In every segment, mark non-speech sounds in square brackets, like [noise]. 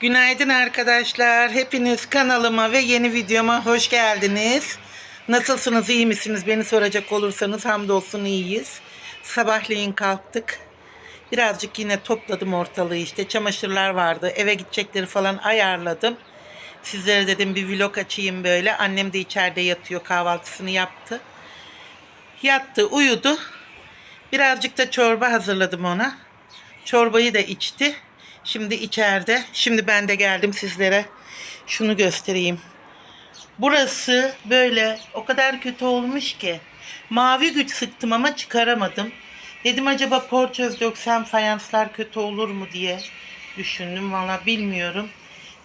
Günaydın arkadaşlar. Hepiniz kanalıma ve yeni videoma hoş geldiniz. Nasılsınız, iyi misiniz? Beni soracak olursanız hamdolsun iyiyiz. Sabahleyin kalktık. Birazcık yine topladım ortalığı işte. Çamaşırlar vardı. Eve gidecekleri falan ayarladım. Sizlere dedim bir vlog açayım böyle. Annem de içeride yatıyor. Kahvaltısını yaptı. Yattı, uyudu. Birazcık da çorba hazırladım ona. Çorbayı da içti. Şimdi içeride. Şimdi ben de geldim sizlere. Şunu göstereyim. Burası böyle o kadar kötü olmuş ki. Mavi güç sıktım ama çıkaramadım. Dedim acaba porçöz döksem fayanslar kötü olur mu diye düşündüm. Valla bilmiyorum.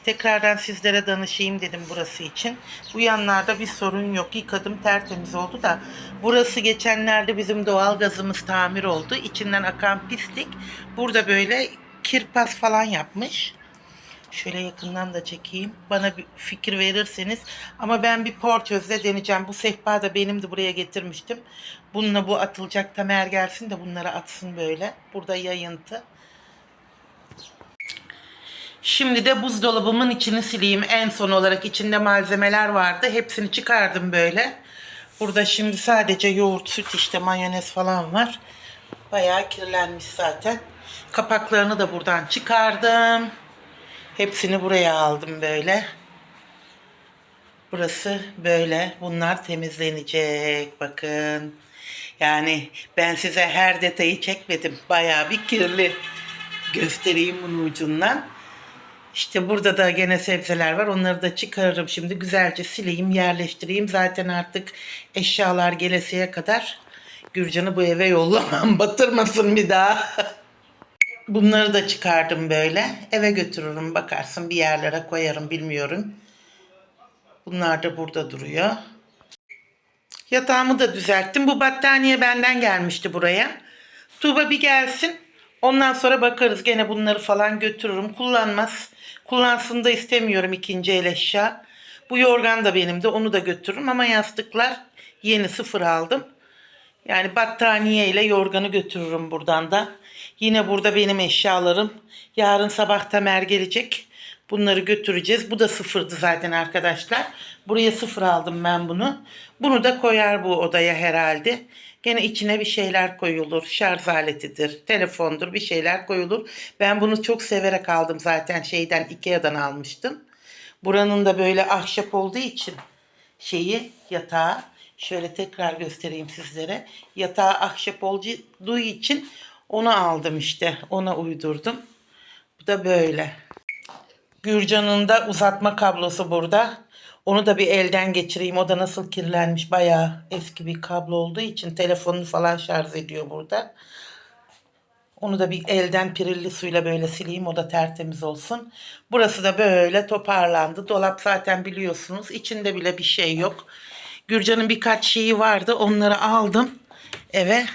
Tekrardan sizlere danışayım dedim burası için. Bu yanlarda bir sorun yok. Yıkadım tertemiz oldu da. Burası geçenlerde bizim doğal gazımız tamir oldu. İçinden akan pislik. Burada böyle kirpas falan yapmış. Şöyle yakından da çekeyim. Bana bir fikir verirseniz. Ama ben bir porçözle deneyeceğim. Bu sehpa da benim de buraya getirmiştim. Bununla bu atılacak tamer gelsin de bunları atsın böyle. Burada yayıntı. Şimdi de buzdolabımın içini sileyim. En son olarak içinde malzemeler vardı. Hepsini çıkardım böyle. Burada şimdi sadece yoğurt, süt işte mayonez falan var. Bayağı kirlenmiş zaten. Kapaklarını da buradan çıkardım. Hepsini buraya aldım böyle. Burası böyle. Bunlar temizlenecek. Bakın. Yani ben size her detayı çekmedim. Bayağı bir kirli. Göstereyim bunun ucundan. İşte burada da gene sebzeler var. Onları da çıkarırım şimdi. Güzelce sileyim, yerleştireyim. Zaten artık eşyalar gelesiye kadar Gürcan'ı bu eve yollamam. [laughs] Batırmasın bir daha. Bunları da çıkardım böyle. Eve götürürüm bakarsın bir yerlere koyarım bilmiyorum. Bunlar da burada duruyor. Yatağımı da düzelttim. Bu battaniye benden gelmişti buraya. Tuğba bir gelsin. Ondan sonra bakarız. Gene bunları falan götürürüm. Kullanmaz. Kullansın da istemiyorum ikinci el eşya. Bu yorgan da benim de. Onu da götürürüm. Ama yastıklar yeni sıfır aldım. Yani battaniye ile yorganı götürürüm buradan da. Yine burada benim eşyalarım. Yarın sabah Tamer gelecek. Bunları götüreceğiz. Bu da sıfırdı zaten arkadaşlar. Buraya sıfır aldım ben bunu. Bunu da koyar bu odaya herhalde. Gene içine bir şeyler koyulur. Şarj aletidir, telefondur bir şeyler koyulur. Ben bunu çok severek aldım zaten şeyden Ikea'dan almıştım. Buranın da böyle ahşap olduğu için şeyi yatağı şöyle tekrar göstereyim sizlere. Yatağı ahşap olduğu için onu aldım işte. Ona uydurdum. Bu da böyle. Gürcan'ın da uzatma kablosu burada. Onu da bir elden geçireyim. O da nasıl kirlenmiş. Bayağı eski bir kablo olduğu için telefonunu falan şarj ediyor burada. Onu da bir elden pirilli suyla böyle sileyim. O da tertemiz olsun. Burası da böyle toparlandı. Dolap zaten biliyorsunuz. İçinde bile bir şey yok. Gürcan'ın birkaç şeyi vardı. Onları aldım eve.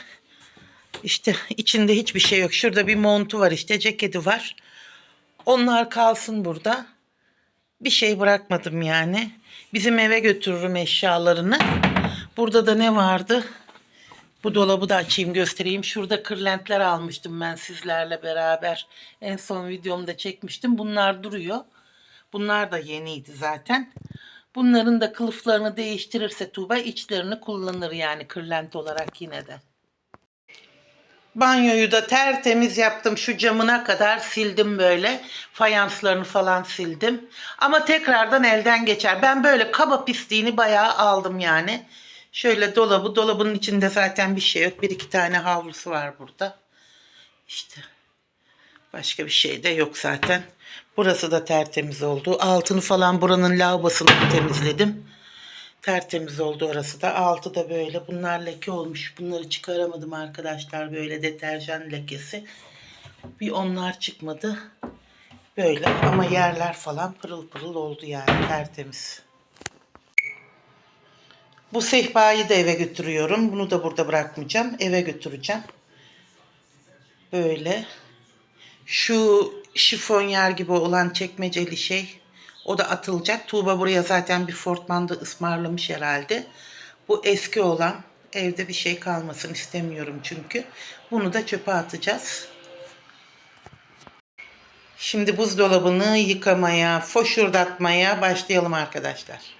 İşte içinde hiçbir şey yok. Şurada bir montu var işte. Ceketi var. Onlar kalsın burada. Bir şey bırakmadım yani. Bizim eve götürürüm eşyalarını. Burada da ne vardı? Bu dolabı da açayım göstereyim. Şurada kırlentler almıştım ben sizlerle beraber. En son videomda çekmiştim. Bunlar duruyor. Bunlar da yeniydi zaten. Bunların da kılıflarını değiştirirse Tuğba içlerini kullanır yani kırlent olarak yine de. Banyoyu da tertemiz yaptım. Şu camına kadar sildim böyle. Fayanslarını falan sildim. Ama tekrardan elden geçer. Ben böyle kaba pisliğini bayağı aldım yani. Şöyle dolabı. Dolabın içinde zaten bir şey yok. Bir iki tane havlusu var burada. İşte. Başka bir şey de yok zaten. Burası da tertemiz oldu. Altını falan buranın lavabosunu temizledim. Tertemiz oldu orası da. Altı da böyle. Bunlar leke olmuş. Bunları çıkaramadım arkadaşlar. Böyle deterjan lekesi. Bir onlar çıkmadı. Böyle ama yerler falan pırıl pırıl oldu yani tertemiz. Bu sehpayı da eve götürüyorum. Bunu da burada bırakmayacağım. Eve götüreceğim. Böyle. Şu şifonyer gibi olan çekmeceli şey o da atılacak. Tuğba buraya zaten bir Fortman'da ısmarlamış herhalde. Bu eski olan evde bir şey kalmasın istemiyorum çünkü. Bunu da çöpe atacağız. Şimdi buzdolabını yıkamaya, foşurdatmaya başlayalım arkadaşlar.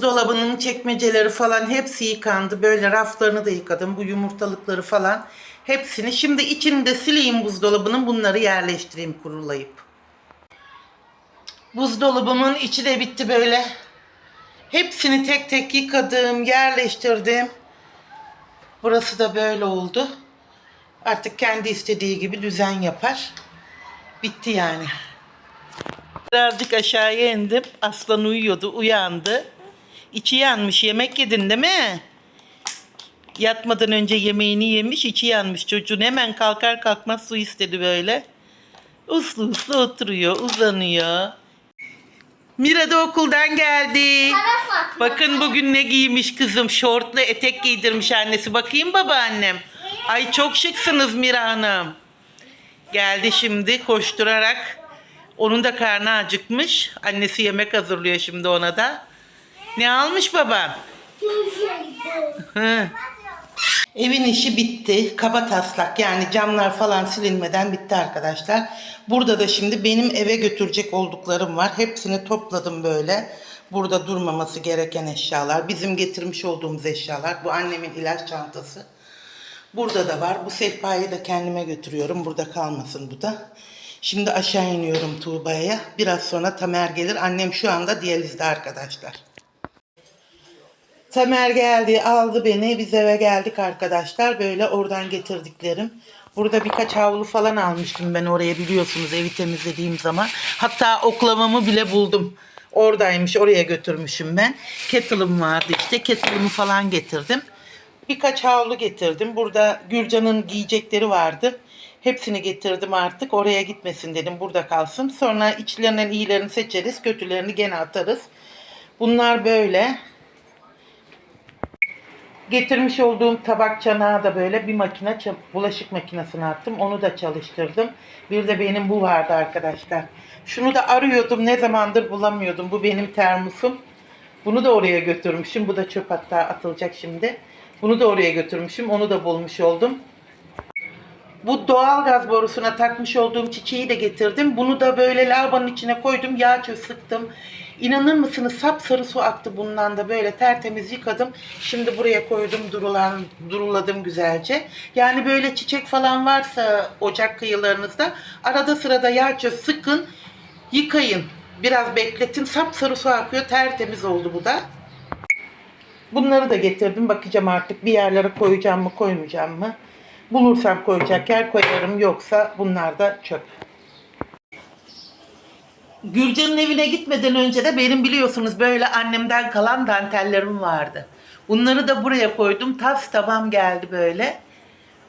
Buzdolabının çekmeceleri falan hepsi yıkandı. Böyle raflarını da yıkadım. Bu yumurtalıkları falan hepsini. Şimdi içini de sileyim buzdolabının. Bunları yerleştireyim kurulayıp. Buzdolabımın içi de bitti böyle. Hepsini tek tek yıkadım, yerleştirdim. Burası da böyle oldu. Artık kendi istediği gibi düzen yapar. Bitti yani. Birazcık aşağıya indim. Aslan uyuyordu, uyandı. İçi yanmış. Yemek yedin değil mi? Yatmadan önce yemeğini yemiş, içi yanmış çocuğun. Hemen kalkar kalkmaz su istedi böyle. Uslu uslu oturuyor, uzanıyor. Mira da okuldan geldi. Bakın bugün ne giymiş kızım. Şortlu etek giydirmiş annesi. Bakayım babaannem. Ay çok şıksınız Mira Hanım. Geldi şimdi koşturarak. Onun da karnı acıkmış. Annesi yemek hazırlıyor şimdi ona da. Ne almış babam? Hı. Evin işi bitti. Kaba taslak yani camlar falan silinmeden bitti arkadaşlar. Burada da şimdi benim eve götürecek olduklarım var. Hepsini topladım böyle. Burada durmaması gereken eşyalar. Bizim getirmiş olduğumuz eşyalar. Bu annemin ilaç çantası. Burada da var. Bu sehpayı da kendime götürüyorum. Burada kalmasın bu da. Şimdi aşağı iniyorum Tuğba'ya. Biraz sonra Tamer gelir. Annem şu anda diyalizde arkadaşlar. Tamer geldi, aldı beni. Biz eve geldik arkadaşlar. Böyle oradan getirdiklerim. Burada birkaç havlu falan almıştım ben oraya biliyorsunuz evi temizlediğim zaman. Hatta oklavamı bile buldum. Oradaymış, oraya götürmüşüm ben. Kettle'ım vardı işte. Kettle'ımı falan getirdim. Birkaç havlu getirdim. Burada Gürcan'ın giyecekleri vardı. Hepsini getirdim artık. Oraya gitmesin dedim. Burada kalsın. Sonra içlerinden iyilerini seçeriz. Kötülerini gene atarız. Bunlar böyle. Getirmiş olduğum tabak çanağı da böyle bir makine bulaşık makinesine attım. Onu da çalıştırdım. Bir de benim bu vardı arkadaşlar. Şunu da arıyordum. Ne zamandır bulamıyordum. Bu benim termosum. Bunu da oraya götürmüşüm. Bu da çöp hatta atılacak şimdi. Bunu da oraya götürmüşüm. Onu da bulmuş oldum. Bu doğal gaz borusuna takmış olduğum çiçeği de getirdim. Bunu da böyle lavabonun içine koydum. Yağ sıktım. İnanır mısınız sapsarı su aktı bundan da böyle tertemiz yıkadım. Şimdi buraya koydum durulan, duruladım güzelce. Yani böyle çiçek falan varsa ocak kıyılarınızda arada sırada yağça sıkın yıkayın. Biraz bekletin sapsarı su akıyor tertemiz oldu bu da. Bunları da getirdim. Bakacağım artık bir yerlere koyacağım mı koymayacağım mı. Bulursam koyacak yer koyarım. Yoksa bunlar da çöp. Gürcan'ın evine gitmeden önce de benim biliyorsunuz böyle annemden kalan dantellerim vardı. Bunları da buraya koydum. Tas tavam geldi böyle.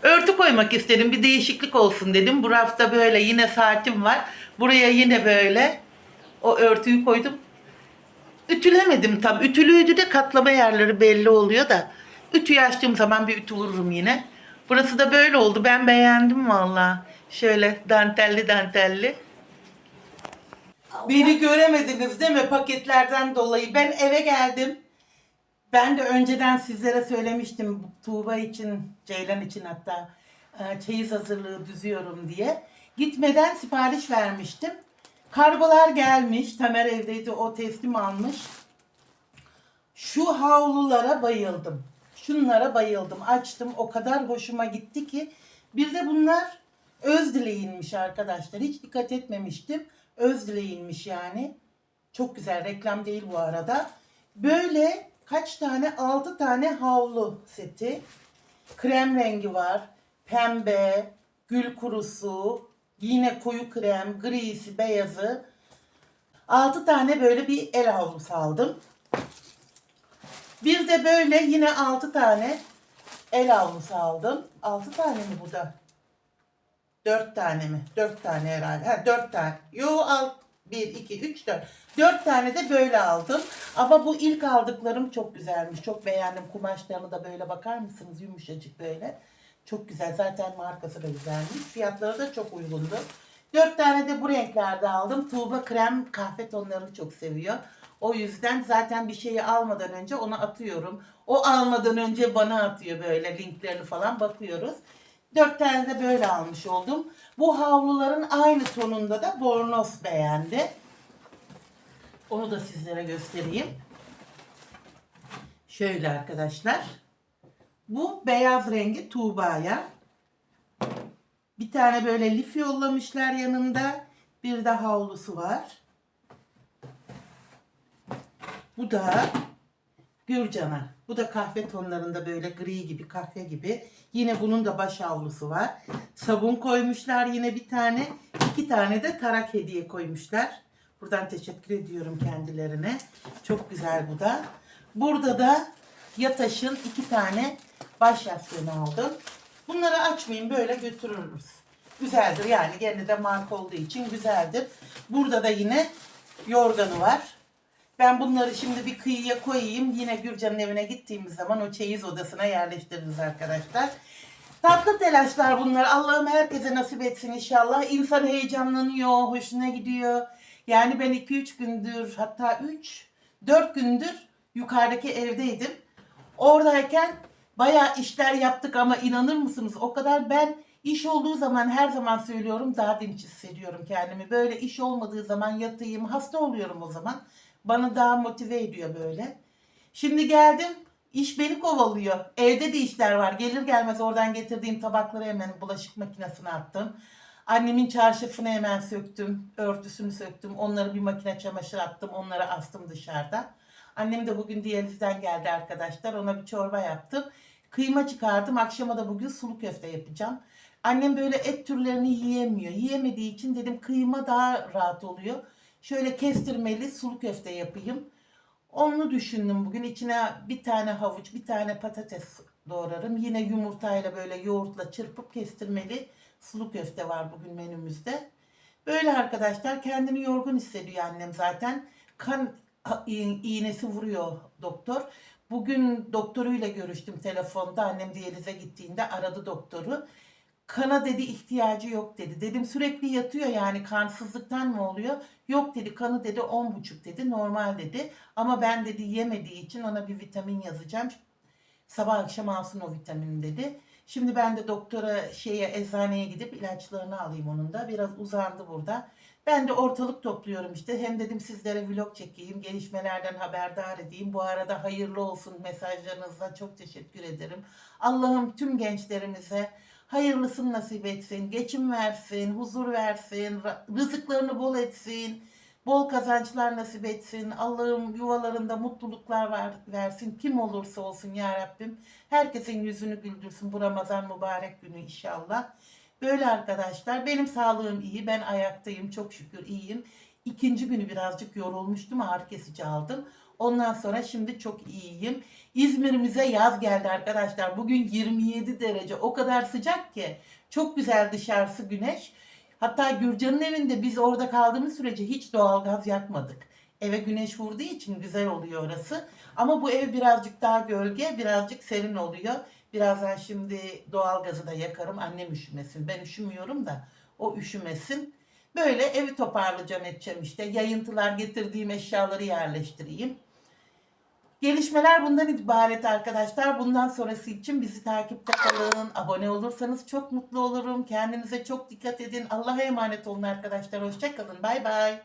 Örtü koymak istedim. Bir değişiklik olsun dedim. Bu rafta böyle yine saatim var. Buraya yine böyle o örtüyü koydum. Ütülemedim tam. Ütülüydü de katlama yerleri belli oluyor da. Ütüyü açtığım zaman bir ütü vururum yine. Burası da böyle oldu. Ben beğendim valla. Şöyle dantelli dantelli. Beni göremediniz değil mi paketlerden dolayı? Ben eve geldim. Ben de önceden sizlere söylemiştim Tuğba için, Ceylan için hatta e, çeyiz hazırlığı düzüyorum diye. Gitmeden sipariş vermiştim. Kargolar gelmiş. Tamer evdeydi o teslim almış. Şu havlulara bayıldım. Şunlara bayıldım. Açtım. O kadar hoşuma gitti ki. Bir de bunlar öz dileğinmiş arkadaşlar. Hiç dikkat etmemiştim. Öz dileğinmiş yani. Çok güzel. Reklam değil bu arada. Böyle kaç tane? 6 tane havlu seti. Krem rengi var. Pembe, gül kurusu, yine koyu krem, grisi, beyazı. 6 tane böyle bir el havlusu aldım. Bir de böyle yine 6 tane el havlusu aldım. 6 tane mi bu da? 4 tane mi? 4 tane herhalde. Ha 4 tane. Yo al 1 2 3 4. 4 tane de böyle aldım. Ama bu ilk aldıklarım çok güzelmiş. Çok beğendim. Kumaşlarını da böyle bakar mısınız? Yumuşacık böyle. Çok güzel. Zaten markası da güzelmiş. Fiyatları da çok uygundu. 4 tane de bu renklerde aldım. Tuğba krem kahve tonlarını çok seviyor. O yüzden zaten bir şeyi almadan önce ona atıyorum. O almadan önce bana atıyor böyle linklerini falan bakıyoruz. Dört tane de böyle almış oldum. Bu havluların aynı tonunda da bornoz beğendi. Onu da sizlere göstereyim. Şöyle arkadaşlar. Bu beyaz rengi Tuğba'ya. Bir tane böyle lif yollamışlar yanında. Bir de havlusu var. Bu da Gürcan'a. Bu da kahve tonlarında böyle gri gibi kahve gibi. Yine bunun da baş havlusu var. Sabun koymuşlar yine bir tane. iki tane de tarak hediye koymuşlar. Buradan teşekkür ediyorum kendilerine. Çok güzel bu da. Burada da Yataş'ın iki tane baş yastığını aldım. Bunları açmayayım böyle götürürüz. Güzeldir yani gene de marka olduğu için güzeldir. Burada da yine yorganı var. Ben bunları şimdi bir kıyıya koyayım. Yine Gürcan'ın evine gittiğimiz zaman o çeyiz odasına yerleştiririz arkadaşlar. Tatlı telaşlar bunlar. Allah'ım herkese nasip etsin inşallah. İnsan heyecanlanıyor, hoşuna gidiyor. Yani ben 2-3 gündür hatta 3, 4 gündür yukarıdaki evdeydim. Oradayken bayağı işler yaptık ama inanır mısınız o kadar ben iş olduğu zaman her zaman söylüyorum daha dinç hissediyorum kendimi. Böyle iş olmadığı zaman yatayım hasta oluyorum o zaman. Bana daha motive ediyor böyle. Şimdi geldim iş beni kovalıyor. Evde de işler var. Gelir gelmez oradan getirdiğim tabakları hemen bulaşık makinesine attım. Annemin çarşafını hemen söktüm. Örtüsünü söktüm. Onları bir makine çamaşır attım. Onları astım dışarıda. Annem de bugün diyalizden geldi arkadaşlar. Ona bir çorba yaptım. Kıyma çıkardım. Akşama da bugün sulu köfte yapacağım. Annem böyle et türlerini yiyemiyor. Yiyemediği için dedim kıyma daha rahat oluyor. Şöyle kestirmeli sulu köfte yapayım. Onu düşündüm bugün. İçine bir tane havuç, bir tane patates doğrarım. Yine yumurtayla böyle yoğurtla çırpıp kestirmeli sulu köfte var bugün menümüzde. Böyle arkadaşlar kendini yorgun hissediyor annem zaten. Kan iğnesi vuruyor doktor. Bugün doktoruyla görüştüm telefonda. Annem diyalize gittiğinde aradı doktoru. Kana dedi ihtiyacı yok dedi. Dedim sürekli yatıyor yani kansızlıktan mı oluyor? Yok dedi kanı dedi 10,5 dedi normal dedi. Ama ben dedi yemediği için ona bir vitamin yazacağım. Sabah akşam alsın o vitamini dedi. Şimdi ben de doktora şeye eczaneye gidip ilaçlarını alayım onun da. Biraz uzandı burada. Ben de ortalık topluyorum işte. Hem dedim sizlere vlog çekeyim, gelişmelerden haberdar edeyim. Bu arada hayırlı olsun mesajlarınızla çok teşekkür ederim. Allah'ım tüm gençlerimize hayırlısını nasip etsin, geçim versin, huzur versin, rızıklarını bol etsin, bol kazançlar nasip etsin. Allah'ım yuvalarında mutluluklar var, versin. Kim olursa olsun ya Rabbim. Herkesin yüzünü güldürsün bu Ramazan mübarek günü inşallah. Böyle arkadaşlar benim sağlığım iyi. Ben ayaktayım çok şükür iyiyim. İkinci günü birazcık yorulmuştum ağrı kesici aldım. Ondan sonra şimdi çok iyiyim. İzmir'imize yaz geldi arkadaşlar. Bugün 27 derece o kadar sıcak ki. Çok güzel dışarısı güneş. Hatta Gürcan'ın evinde biz orada kaldığımız sürece hiç doğalgaz yakmadık. Eve güneş vurduğu için güzel oluyor orası. Ama bu ev birazcık daha gölge, birazcık serin oluyor. Birazdan şimdi doğalgazı da yakarım. Annem üşümesin. Ben üşümüyorum da o üşümesin. Böyle evi toparlayacağım edeceğim işte. Yayıntılar getirdiğim eşyaları yerleştireyim. Gelişmeler bundan ibaret arkadaşlar. Bundan sonrası için bizi takipte kalın. Abone olursanız çok mutlu olurum. Kendinize çok dikkat edin. Allah'a emanet olun arkadaşlar. Hoşçakalın. Bay bay.